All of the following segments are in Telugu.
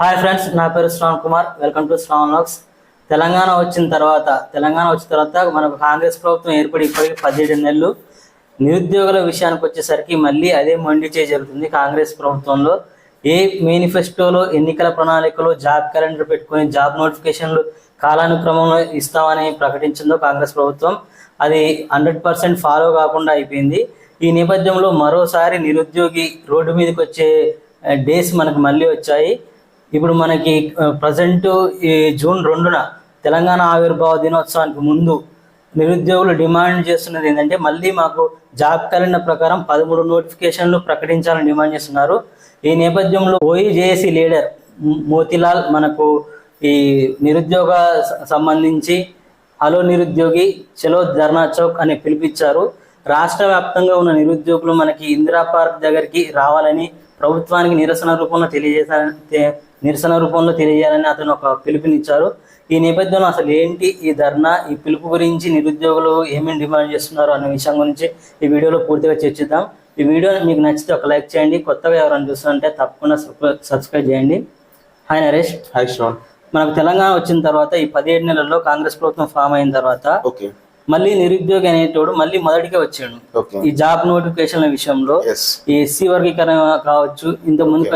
హాయ్ ఫ్రెండ్స్ నా పేరు శ్రావణ్ కుమార్. వెల్కమ్ టు శ్రావణ్ లాక్స్ తెలంగాణ వచ్చిన తర్వాత తెలంగాణ వచ్చిన తర్వాత మనకు కాంగ్రెస్ ప్రభుత్వం ఏర్పడి ఇప్పటికి పదిహేడు నెలలు. నిరుద్యోగుల విషయానికి వచ్చేసరికి మళ్ళీ అదే మొండి చేయి జరుగుతుంది కాంగ్రెస్ ప్రభుత్వంలో. ఏ మేనిఫెస్టోలో ఎన్నికల ప్రణాళికలో జాబ్ క్యాలెండర్ పెట్టుకొని జాబ్ నోటిఫికేషన్లు కాలానుక్రమంలో ఇస్తామని ప్రకటించిందో కాంగ్రెస్ ప్రభుత్వం. అది హండ్రెడ్ పర్సెంట్ ఫాలో కాకుండా అయిపోయింది. ఈ నేపథ్యంలో మరోసారి నిరుద్యోగి రోడ్డు మీదకి వచ్చే డేస్ మనకు మళ్ళీ వచ్చాయి. ఇప్పుడు మనకి ప్రజెంట్ ఈ జూన్ రెండున తెలంగాణ ఆవిర్భావ దినోత్సవానికి ముందు నిరుద్యోగులు డిమాండ్ చేస్తున్నది ఏంటంటే మళ్ళీ మాకు జాబ్ క్యాలెండర్ ప్రకారం పదమూడు నోటిఫికేషన్లు ప్రకటించాలని డిమాండ్ చేస్తున్నారు. ఈ నేపథ్యంలో ఓఈజేఏసీ లీడర్ మోతిలాల్ మనకు ఈ నిరుద్యోగ సంబంధించి హలో నిరుద్యోగి చలో ధర్నా చౌక్ అని పిలిపించారు. రాష్ట్ర వ్యాప్తంగా ఉన్న నిరుద్యోగులు మనకి ఇందిరా పార్క్ దగ్గరికి రావాలని ప్రభుత్వానికి నిరసన రూపంలో తెలియజేశాలని తె- నిరసన రూపంలో తెలియజేయాలని అతను ఒక పిలుపునిచ్చారు. ఈ నేపథ్యంలో అసలు ఏంటి ఈ ధర్నా? ఈ పిలుపు గురించి నిరుద్యోగులు ఏమేమి డిమాండ్ చేస్తున్నారు అనే విషయం గురించి ఈ వీడియోలో పూర్తిగా చర్చిద్దాం. ఈ వీడియో మీకు నచ్చితే ఒక లైక్ చేయండి. కొత్తగా ఎవరైనా చూస్తుంటే తప్పకుండా సబ్స్క్రై- సబ్స్క్రైబ్ చేయండి. హాయ్ నరేష్. హాయ్ మనకు తెలంగాణ వచ్చిన తర్వాత ఈ పదిహేడు నెలల్లో కాంగ్రెస్ ప్రభుత్వం ఫామ్ అయిన తర్వాత ఓకే. మళ్ళీ నిరుద్యోగి అనేటోడు మళ్ళీ మొదటికే వచ్చాడు. ఈ జాబ్ నోటిఫికేషన్ల విషయంలో ఈ ఎస్సీ వర్గీకరణ కావచ్చు ఇంత ముందు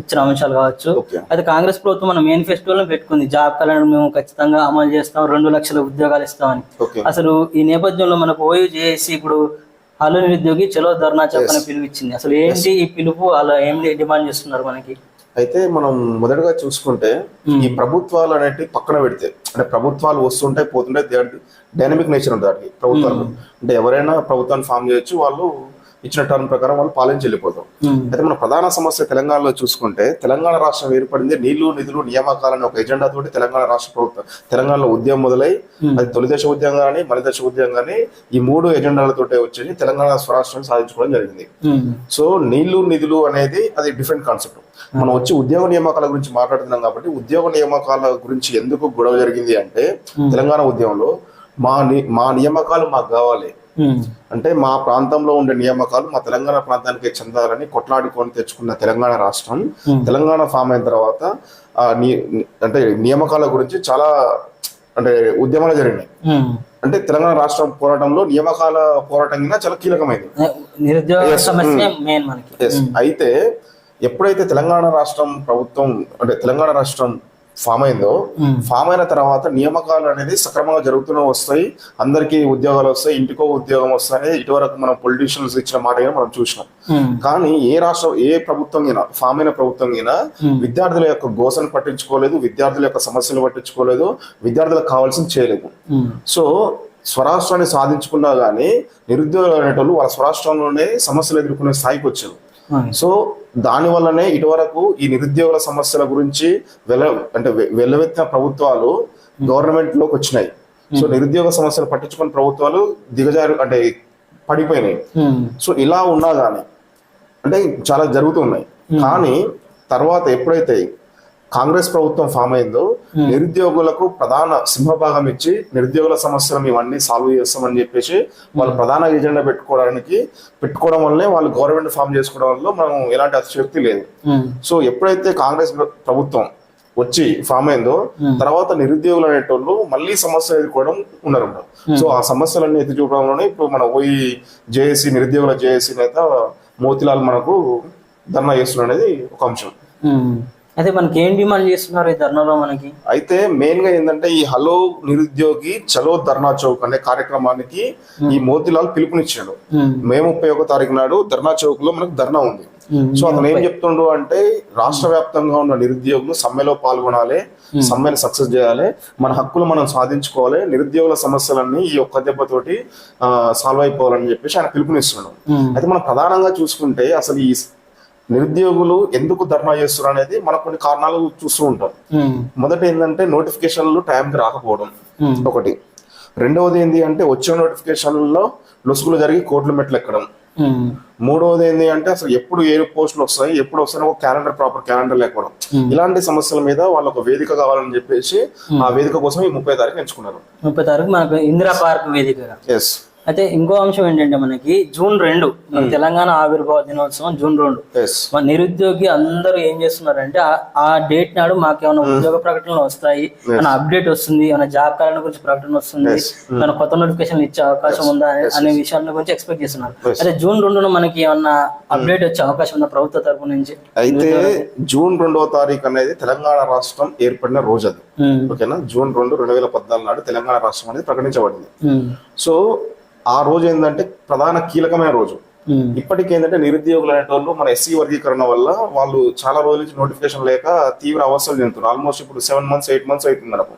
ఇచ్చిన అంశాలు కావచ్చు. అయితే కాంగ్రెస్ ప్రభుత్వం మన మేనిఫెస్టోలో పెట్టుకుంది. జాబ్ క్యాలెండర్ మేము ఖచ్చితంగా అమలు చేస్తాం రెండు లక్షల ఉద్యోగాలు ఇస్తామని. అసలు ఈ నేపథ్యంలో మనకు ఓయూ చేసి ఇప్పుడు హలో నిరుద్యోగి చలో ధర్నా చెప్పని పిలువిచ్చింది. అసలు ఏంటి ఈ పిలుపు? అలా ఏం డిమాండ్ చేస్తున్నారు మనకి? అయితే మనం మొదటగా చూసుకుంటే ఈ ప్రభుత్వాలు అనేటివి పక్కన పెడితే అంటే ప్రభుత్వాలు వస్తుంటాయి పోతుంటాయి డైనమిక్ నేచర్ ఉంటుంది వాటికి ప్రభుత్వాలు. అంటే ఎవరైనా ప్రభుత్వాన్ని ఫామ్ చేయొచ్చు వాళ్ళు ఇచ్చిన టర్మ్ ప్రకారం వాళ్ళు పాలించి వెళ్ళిపోతాం. అయితే మన ప్రధాన సమస్య తెలంగాణలో చూసుకుంటే తెలంగాణ రాష్ట్రం ఏర్పడింది నీళ్ళు నిధులు నియామకాలని ఒక ఎజెండా తోటి తెలంగాణ రాష్ట్ర ప్రభుత్వం తెలంగాణలో ఉద్యమం మొదలై అది తొలి దశ ఉద్యమం కానీ మన దశ ఉద్యమం కానీ ఈ మూడు ఎజెండాలతోటే వచ్చేసి తెలంగాణ స్వరాష్ట్రాన్ని సాధించుకోవడం జరిగింది. సో నీళ్ళు నిధులు అనేది అది డిఫరెంట్ కాన్సెప్ట్ మనం వచ్చి ఉద్యోగ నియామకాల గురించి మాట్లాడుతున్నాం కాబట్టి ఉద్యోగ నియామకాల గురించి ఎందుకు గొడవ జరిగింది అంటే తెలంగాణ ఉద్యమంలో మా మా నియామకాలు మాకు కావాలి. అంటే మా ప్రాంతంలో ఉండే నియామకాలు మా తెలంగాణ ప్రాంతానికి చెందాలని కొట్లాడుకొని తెచ్చుకున్న తెలంగాణ రాష్ట్రం Hmm. తెలంగాణ ఫామ్ అయిన తర్వాత అంటే నియామకాల గురించి చాలా అంటే ఉద్యమాలు జరిగినాయి. ఉమ్. అంటే తెలంగాణ రాష్ట్రం పోరాటంలో నియామకాల పోరాటం కింద చాలా కీలకమైంది. అయితే ఎప్పుడైతే తెలంగాణ రాష్ట్రం ప్రభుత్వం అంటే తెలంగాణ రాష్ట్రం ఫామ్ అయిందో ఫామ్ అయిన తర్వాత నియామకాలు అనేది సక్రమంగా జరుగుతూనే వస్తాయి. అందరికీ ఉద్యోగాలు వస్తాయి ఇంటికో ఉద్యోగం వస్తాయి. ఇటువరకు మనం పొలిటీషియన్స్ ఇచ్చిన మాట మనం చూసినాం. కానీ ఏ రాష్ట్రం ఏ ప్రభుత్వం అయినా ఫామ్ అయిన ప్రభుత్వం అయినా. విద్యార్థుల యొక్క గోసను పట్టించుకోలేదు విద్యార్థుల యొక్క సమస్యలు పట్టించుకోలేదు విద్యార్థులకు కావాల్సింది చేయలేదు. సో స్వరాష్ట్రాన్ని సాధించుకున్నా కానీ నిరుద్యోగులు అనేటోళ్ళు వాళ్ళ స్వరాష్ట్రంలోనే సమస్యలు ఎదుర్కొనే స్థాయికి వచ్చారు. సో దాని వల్లనే ఇటువరకు ఈ నిరుద్యోగుల సమస్యల గురించి వెల అంటే వెల్లువెత్తిన ప్రభుత్వాలు గవర్నమెంట్లోకి వచ్చినాయి. సో నిరుద్యోగ సమస్యలు పట్టించుకున్న ప్రభుత్వాలు దిగజారు అంటే పడిపోయినాయి. సో ఇలా ఉన్నా కానీ అంటే చాలా జరుగుతున్నాయి కానీ తర్వాత ఎప్పుడైతే కాంగ్రెస్ ప్రభుత్వం ఫామ్ అయిందో నిరుద్యోగులకు ప్రధాన సింహభాగం ఇచ్చి నిరుద్యోగుల సమస్యలు అన్ని సాల్వ్ చేస్తామని చెప్పేసి వాళ్ళు ప్రధాన ఎజెండా పెట్టుకోవడానికి పెట్టుకోవడం వల్లనే వాళ్ళు గవర్నమెంట్ ఫామ్ చేసుకోవడం వల్ల మనం ఎలాంటి అతిశక్తి లేదు. సో ఎప్పుడైతే కాంగ్రెస్ ప్రభుత్వం వచ్చి ఫామ్ అయిందో తర్వాత నిరుద్యోగులు అనేటోళ్ళు మళ్ళీ సమస్యలు ఎదుర్కోవడం ఉన్నారు సో ఆ సమస్యలన్నీ ఎత్తి చూపడంలోనే ఇప్పుడు మన పోయి జేఏసీ నిరుద్యోగుల జేఏసీ నేత మోతిలాల్ మనకు ధర్నా చేస్తున్నారు అనేది ఒక అంశం. అయితే మనకి ఏం డిమాండ్ చేస్తున్నారు ఈ ధర్నాలో మనకి? అయితే మెయిన్గా ఏంటంటే ఈ హలో నిరుద్యోగి చలో ధర్నా చౌక్ అనే కార్యక్రమానికి ఈ మోతిలాల్ పిలుపునిచ్చాడు. ఉమ్, మే ముప్పై ఒక తారీఖు నాడు ధర్నా చౌక్లో మనకు ధర్నా ఉంది. ఉమ్, సో అతను ఏం చెప్తుండు అంటే రాష్ట్ర వ్యాప్తంగా ఉన్న నిరుద్యోగులు సమ్మెలో పాల్గొనాలి సమ్మెను సక్సెస్ చేయాలి మన హక్కులు మనం సాధించుకోవాలి నిరుద్యోగుల సమస్యలన్నీ ఈ ఒక్క దెబ్బతోటి సాల్వ్ అయిపోవాలని చెప్పేసి ఆయన పిలుపునిస్తున్నాడు. అయితే మనం ప్రధానంగా చూసుకుంటే అసలు ఈ నిరుద్యోగులు ఎందుకు ధర్నా చేస్తున్నారు అనేది మనకు కొన్ని కారణాలు చూస్తూ ఉంటాం. మొదట ఏంటంటే నోటిఫికేషన్లు టైంకి రాకపోవడం ఒకటి. రెండవది ఏంటి అంటే వచ్చిన నోటిఫికేషన్లలో లొసుగులు జరిగి కోట్ల మెట్లు ఎక్కడం. మూడవది ఏంటి అంటే అసలు ఎప్పుడు ఏ పోస్టులు వస్తాయి ఎప్పుడు వస్తాయి ఒక క్యాలెండర్ ప్రాపర్ క్యాలెండర్ లేకపోవడం. ఇలాంటి సమస్యల మీద వాళ్ళు ఒక వేదిక కావాలని చెప్పేసి ఆ వేదిక కోసం ఈ ముప్పై తారీఖు ఎంచుకున్నారు. ముప్పై తారీఖు మనకు ఇందిరా పార్క్ వేదికగా. ఎస్ అయితే ఇంకో అంశం ఏంటంటే మనకి జూన్ రెండు మన తెలంగాణ ఆవిర్భావ దినోత్సవం జూన్ రెండు. మన నిరుద్యోగి అందరూ ఏం చేస్తున్నారంటే ఆ- డేట్ నాడు మాకు ఏమైనా ఉద్యోగ ప్రకటనలు వస్తాయి ఏమైనా అప్డేట్ వస్తుంది ఏమైనా జాబ్ కాలం గురించి ప్రకటన వస్తుంది ఏమైనా కొత్త నోటిఫికేషన్ ఇచ్చే అవకాశం ఉందా అనే- అనే విషయాల గురించి ఎక్స్పెక్ట్ చేస్తున్నారు. అయితే జూన్ రెండున మనకి ఏమన్నా అప్డేట్ వచ్చే అవకాశం ఉందా ప్రభుత్వ తరపు నుంచి? అయితే జూన్ రెండవ తారీఖు అనేది తెలంగాణ రాష్ట్రం ఏర్పడిన రోజు అది ఓకేనా? జూన్ రెండు రెండు వేల పద్నాలుగు నాడు తెలంగాణ రాష్ట్రం అనేది ప్రకటించబడింది. సో ఆ రోజు ఏంటంటే ప్రధాన కీలకమైన రోజు. ఇప్పటికి ఏంటంటే నిరుద్యోగులు అనేటోళ్ళు మన ఎస్సీ వర్గీకరణ వల్ల వాళ్ళు చాలా రోజుల నుంచి నోటిఫికేషన్ లేక తీవ్ర అవస్థలు చెందుతున్నారు. ఆల్మోస్ట్ ఇప్పుడు సెవెన్ మంత్స్ ఎయిట్ మంత్స్ అవుతుంది మనకు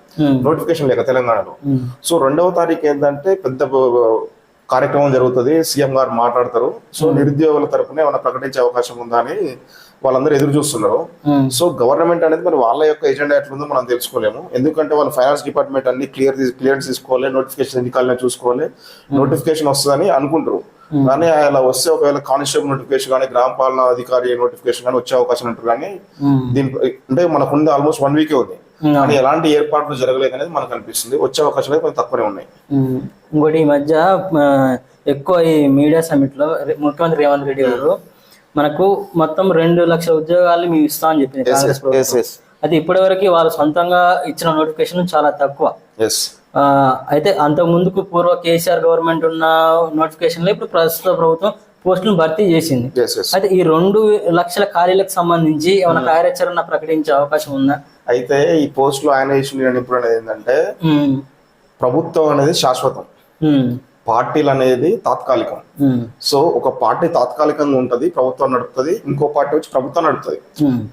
నోటిఫికేషన్ లేక తెలంగాణలో. సో రెండవ తారీఖు ఏంటంటే పెద్ద కార్యక్రమం జరుగుతుంది. సీఎం గారు మాట్లాడతారు. సో నిరుద్యోగుల తరపున ఏమైనా ప్రకటించే అవకాశం ఉందా అని వాళ్ళందరూ ఎదురు చూస్తున్నారు. సో గవర్నమెంట్ అనేది మరి వాళ్ళ యొక్క ఎజెండా ఎట్లుందో మనం తెలుసుకోలేము. ఎందుకంటే వాళ్ళు ఫైనాన్స్ డిపార్ట్మెంట్ అన్ని క్లియర్ క్లియర్ తీసుకోవాలి నోటిఫికేషన్ ఎన్ని కాలనీ చూసుకోవాలి. నోటిఫికేషన్ వస్తుందని అనుకుంటారు. కానీ అలా వస్తే ఒకవేళ కానిస్టేబుల్ నోటిఫికేషన్ కానీ గ్రామ పాలనా అధికారి నోటిఫికేషన్ కానీ వచ్చే అవకాశం ఉంటుంది. కానీ దీని అంటే మనకు ఉంది ఆల్మోస్ట్ వన్ వీకే ఉంది. కానీ ఎలాంటి ఏర్పాట్లు జరగలేదు అనేది మనకు అనిపిస్తుంది. వచ్చే అవకాశాలు అయితే కొంచెం తక్కువనే ఉన్నాయి. ఇంకోటి ఈ మధ్య ఎక్కువ ఈ మీడియా సమిట్లో ముఖ్యమంత్రి రేవంత్ రెడ్డి గారు మనకు మొత్తం రెండు లక్షల ఉద్యోగాలు మేము ఇస్తామని చెప్పింది కాంగ్రెస్ ప్రభుత్వం. అయితే ఇప్పటి వరకు వాళ్ళు సొంతంగా ఇచ్చిన నోటిఫికేషన్ చాలా తక్కువ. అయితే అంత ముందుకు పూర్వ కేసీఆర్ గవర్నమెంట్ ఉన్న నోటిఫికేషన్లో ఇప్పుడు ప్రస్తుత ప్రభుత్వం పోస్టులను భర్తీ చేసింది. అయితే ఈ రెండు లక్షల ఖాళీలకు సంబంధించి ఏమైనా కార్యాచరణ ప్రకటించే అవకాశం ఉందా? అయితే ఈ పోస్ట్లో ఆయన ఇచ్చిన ఇప్పుడు అనేది ఏంటంటే ఉమ్, ప్రభుత్వం అనేది శాశ్వతం. ఉమ్, పార్టీలు అనేది తాత్కాలికం సో ఒక పార్టీ తాత్కాలికంగా ఉంటది ప్రభుత్వం నడుపుతుంది ఇంకో పార్టీ వచ్చి ప్రభుత్వం నడుపుతుంది.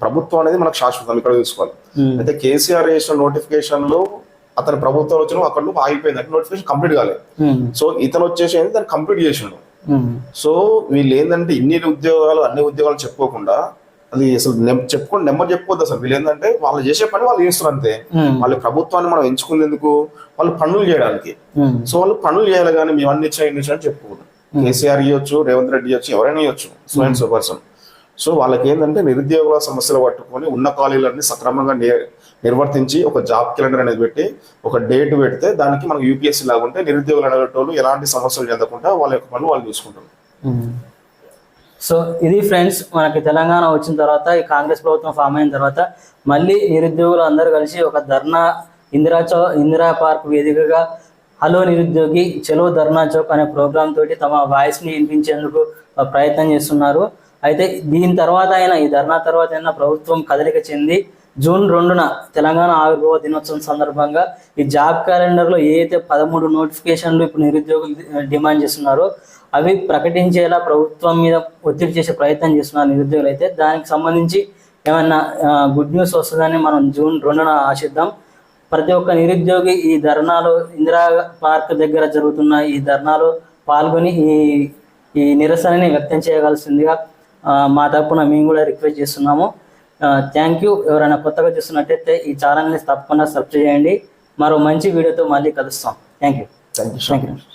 ప్రభుత్వం అనేది మనకు శాశ్వతం ఇక్కడ చూసుకోవాలి. అయితే కేసీఆర్ చేసిన నోటిఫికేషన్లు అతని ప్రభుత్వం వచ్చిన అక్కడ ఆగిపోయింది. అంటే నోటిఫికేషన్ కంప్లీట్ కాలేదు. సో ఇతను వచ్చేసి దాన్ని కంప్లీట్ చేసిండు. సో వీళ్ళు ఏంటంటే ఇన్ని ఉద్యోగాలు అన్ని ఉద్యోగాలు చెప్పుకోకుండా అది అసలు చెప్పుకొని నెంబర్ చెప్పుకోవద్దు అసలు. వీళ్ళు ఏంటంటే వాళ్ళు చేసే పని వాళ్ళు చేస్తారు అంతే. వాళ్ళు ప్రభుత్వాన్ని మనం ఎంచుకునేందుకు వాళ్ళు పనులు చేయడానికి. సో వాళ్ళు పనులు చేయాలి కానీ మేము అన్ని ఇన్ని ఇచ్చాయని చెప్పుకోవద్దు. కేసీఆర్ ఇవ్వచ్చు రేవంత్ రెడ్డి ఇవ్వచ్చు ఎవరైనా ఇవ్వచ్చు. So and so person so వాళ్ళకి ఏంటంటే నిరుద్యోగుల సమస్యలు పట్టుకొని ఉన్న ఖాళీలన్నీ సక్రమంగా నిర్వర్తించి ఒక జాబ్ క్యాలెండర్ అనేది పెట్టి ఒక డేట్ పెడితే దానికి మనకు యూపీఎస్సీ లాగుంటే నిరుద్యోగులు అనేటోళ్ళు ఎలాంటి సమస్యలు చెందకుండా వాళ్ళ యొక్క పనులు వాళ్ళు చూసుకుంటారు. సో ఇది ఫ్రెండ్స్ మనకి తెలంగాణ వచ్చిన తర్వాత ఈ కాంగ్రెస్ ప్రభుత్వం ఫామ్ అయిన తర్వాత మళ్ళీ నిరుద్యోగులు అందరూ కలిసి ఒక ధర్నా ఇందిరా చౌ ఇందిరా పార్క్ వేదికగా హలో నిరుద్యోగి చలో ధర్నా చౌక్ అనే ప్రోగ్రామ్ తోటి తమ వాయిస్ని వినిపించేందుకు ప్రయత్నం చేస్తున్నారు. అయితే దీని తర్వాత అయినా ఈ ధర్నా తర్వాత అయినా ప్రభుత్వం కదలిక చెంది జూన్ రెండున తెలంగాణ ఆవిర్భావ దినోత్సవం సందర్భంగా ఈ జాబ్ క్యాలెండర్లో ఏ పదమూడు నోటిఫికేషన్లు ఇప్పుడు నిరుద్యోగులు డిమాండ్ చేస్తున్నారో అవి ప్రకటించేలా ప్రభుత్వం మీద ఒత్తిడి చేసే ప్రయత్నం చేస్తున్నారు నిరుద్యోగులు అయితే. దానికి సంబంధించి ఏమన్నా గుడ్ న్యూస్ వస్తుందని మనం జూన్ రెండున ఆశిద్దాం. ప్రతి ఒక్క నిరుద్యోగి ఈ ధర్నాలు ఇందిరా పార్క్ దగ్గర జరుగుతున్న ఈ ధర్నాలు పాల్గొని ఈ ఈ నిరసనని వ్యక్తం చేయవలసిందిగా మా తరపున మేము కూడా రిక్వెస్ట్ చేస్తున్నాము. థ్యాంక్ యూ ఎవరైనా కొత్తగా చూస్తున్నట్టయితే ఈ ఛానల్ని తప్పకుండా సబ్స్క్రైబ్ చేయండి. మరో మంచి వీడియోతో మళ్ళీ కలుస్తాం. Thank you thank you thank you